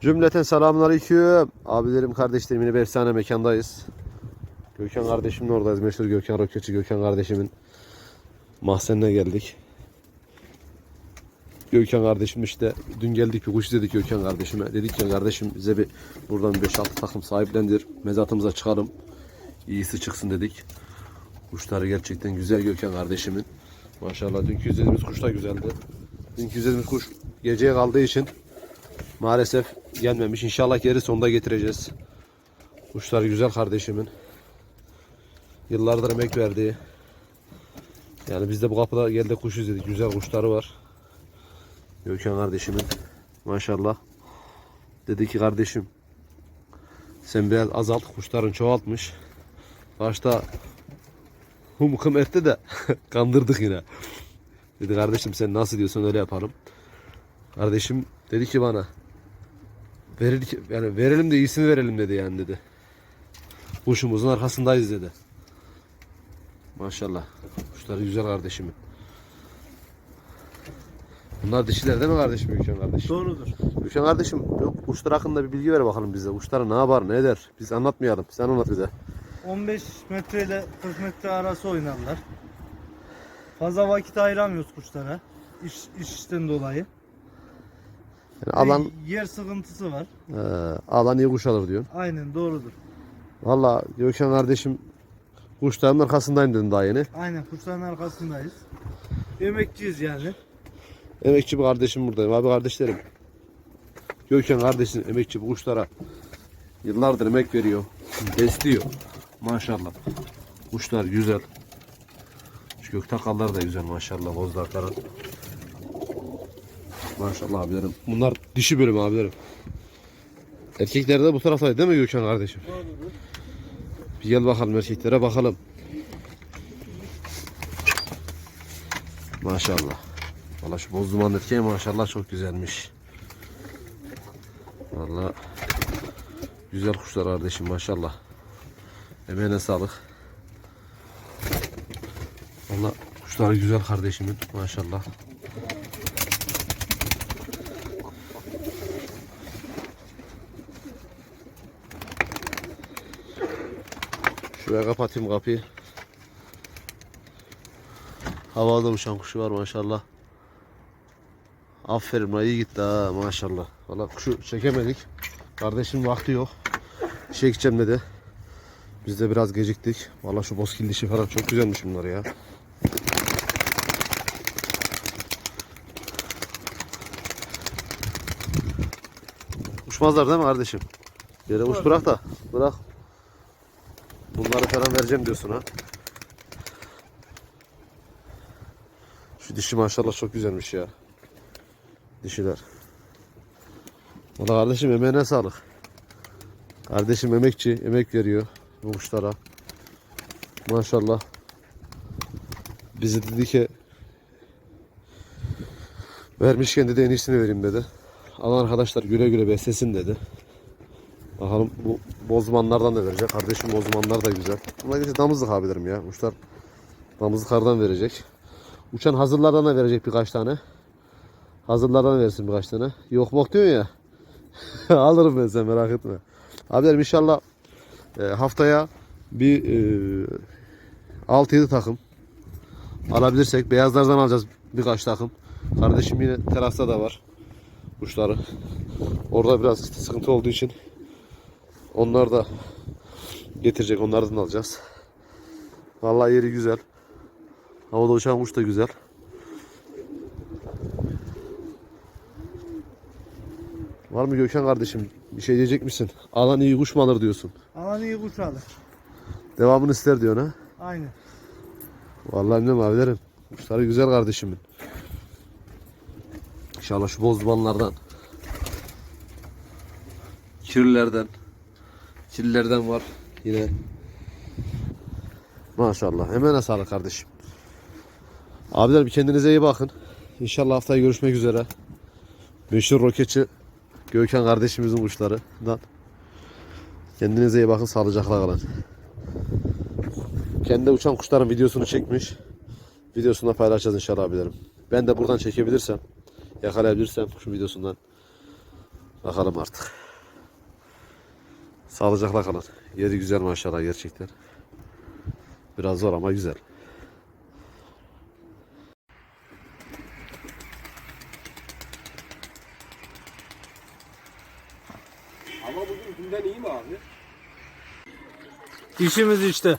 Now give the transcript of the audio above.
Cümleten selamünaleyküm. Abilerim, kardeşlerim yine bir efsane mekandayız. Gökhan kardeşimle oradayız. Meşhur Gökhan Roketçi Gökhan kardeşimin mahzenine geldik. Gökhan kardeşim işte dün geldik bir kuş dedik Gökhan kardeşime. Dedik ki kardeşim bize bir buradan 5-6 takım sahiplendir. Mezatımıza çıkalım. İyisi çıksın dedik. Kuşları gerçekten güzel Gökhan kardeşimin. Maşallah dünkü izlediğimiz kuş da güzeldi. Dünkü izlediğimiz kuş geceye kaldığı için maalesef gelmemiş. İnşallah geri sonunda getireceğiz. Kuşlar güzel kardeşimin. Yıllardır emek verdiği. Yani biz de bu kapıda geldik kuş izledik. Güzel kuşları var. Gökhan kardeşimin. Maşallah. Dedi ki kardeşim sen biraz azalt. Kuşların çoğaltmış. Başta humkum etti de kandırdık yine. Dedi kardeşim sen nasıl diyorsun öyle yapalım. Kardeşim dedi ki bana verir yani verelim de iyisini verelim dedi yani dedi. Kuşumuzun arkasındayız dedi. Maşallah. Kuşları güzel kardeşimin. Bunlar dişiler değil mi kardeşim Gülşen kardeşim? Doğrudur. Gülşen kardeşim yok, kuşlar hakkında bir bilgi ver bakalım bize. Kuşlar ne yapar ne eder? Biz anlatmayalım. Sen anlat bize. 15 metre ile 40 metre arası oynarlar. Fazla vakit ayıramıyoruz kuşlara. İş, işten dolayı. Yani alan yer sıkıntısı var. e, alan iyi kuş alır diyorsun. Aynen doğrudur. Valla Gökhan kardeşim kuşların arkasındayım dedin daha yeni. Aynen kuşların arkasındayız. Emekçiyiz yani. Emekçi bir kardeşim buradayım. Abi kardeşlerim. Gökhan kardeşin emekçi bu kuşlara yıllardır emek veriyor. Besliyor. Maşallah. Kuşlar güzel. Şu göktakallar da güzel maşallah bozdakların. Maşallah abilerim. Bunlar dişi bölüm abilerim. Erkekler de bu taraftaydı değil mi Gökhan kardeşim? Bir gel bakalım erkeklere bakalım. Maşallah. Valla şu boz duman erkeği maşallah çok güzelmiş. Valla güzel kuşlar kardeşim maşallah. Emeğine sağlık. Valla kuşları güzel kardeşimin maşallah. Şuraya kapatayım kapıyı. Havada uçan kuşu var maşallah. Aferin iyi gitti ha maşallah. Valla kuşu çekemedik. Kardeşim vakti yok. İşe gideceğim dedi. Biz de biraz geciktik. Valla şu bozkil dişi falan çok güzelmiş bunlar ya. Uçmazlar değil mi kardeşim? Yere uç bırak da. Bırak. Bunları falan vereceğim diyorsun ha. Şu dişi maşallah çok güzelmiş ya. Dişiler. Valla kardeşim emeğine sağlık. Kardeşim emekçi, emek veriyor bu kuşlara. Maşallah. Bizi dedi ki vermişken dedi en iyisini vereyim dedi. Alan arkadaşlar güle güle beslesin dedi. Bakalım bu bozmanlardan da verecek. Kardeşim bozmanlar da güzel. Bunlar işte damızlık abilerim ya. Kuşlar damızlıklardan verecek. Uçan hazırlardan da verecek birkaç tane. Hazırlardan versin birkaç tane. Yok bok diyor ya. Alırım ben sen merak etme. Abilerim inşallah e, haftaya bir e, 6-7 takım alabilirsek beyazlardan alacağız birkaç takım. Kardeşim yine terasta da var kuşları. Orada biraz sıkıntı olduğu için onlar da getirecek. Onlardan alacağız. Vallahi yeri güzel. Havada uçan kuş da güzel. Var mı Gökhan kardeşim? Bir şey diyecek misin? Alan iyi kuş mu alır diyorsun. Alan iyi kuş alır. Devamını ister diyorsun ha. Aynen. Vallahi bilmem abilerim. Kuşları güzel kardeşimin. İnşallah şu bozdumanlardan. Kirlilerden. Kirlilerden var yine. Maşallah. Hemen sağlık kardeşim. Abiler bir kendinize iyi bakın. İnşallah haftaya görüşmek üzere. Meşhur roketçi Gökhan kardeşimizin kuşlarından. Kendinize iyi bakın. Sağlıcakla kalın. Kendi uçan kuşların videosunu çekmiş. Videosunda paylaşacağız inşallah abilerim. Ben de buradan çekebilirsem, yakalayabilirsem kuşun videosundan Bakalım artık. Sağlıcakla kalın. Yeri güzel maşallah gerçekten. Biraz zor ama güzel. Ama bugün günden iyi mi abi? İşimiz işte.